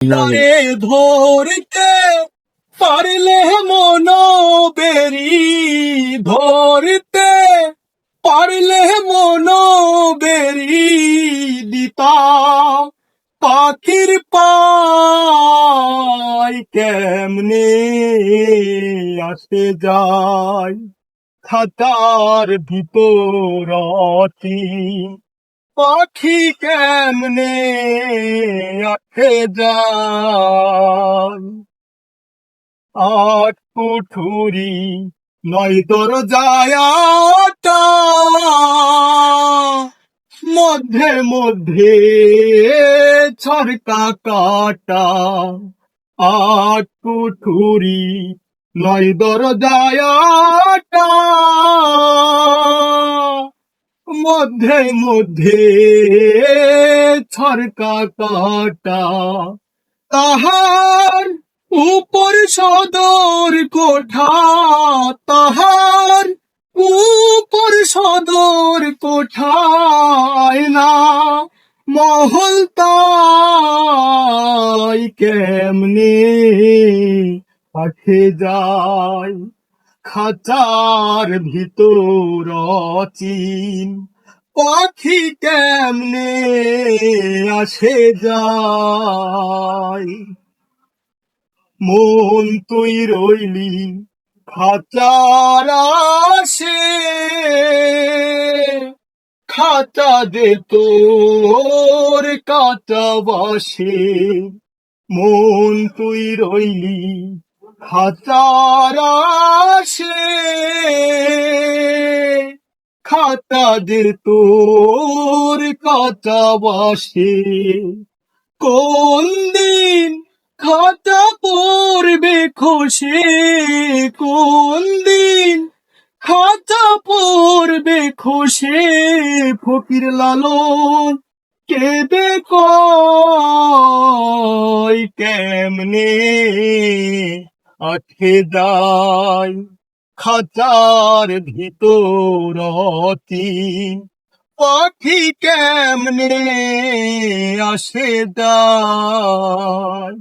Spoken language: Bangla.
তারে ধরতে পারলে মন বেরি, ধরতে পারলে মন বেরি দিতা পাখির পাই কেমনে আসে যায়। খাতার ভিতরতি পাখি কেমনে আটে যায় আট কুঠুরি নয় তোর যায়াটা মধ্যে মধ্যে ছরকা কাটা। আট কুঠুরি নয় দর যায়াটা মধ্যে মধ্যে ছরকা কাটা তাহার উপর সদর কোঠা, তাহার উপর সদর কোঠায় না, মহল তাই কেমনে পাঠে যায়, খাঁচার ভিতর চিন পাখি কেমনে আসে যায়? মন তুই রইলি, খাঁচার আসে খাঁচা দে তোর কাঁচা বাসে। মন তুই রইলি খাতার আসে খাতা দে তোর কাঁচা বাসে কোন দিন খাতা পড়বে খসে কোন দিন খাতা পড়বে খসে ফকির লালন কেঁদে কয়, কেমনে আটকে যায়? খাঁচার ভিতরতি পাখি কেমনে আসে যায়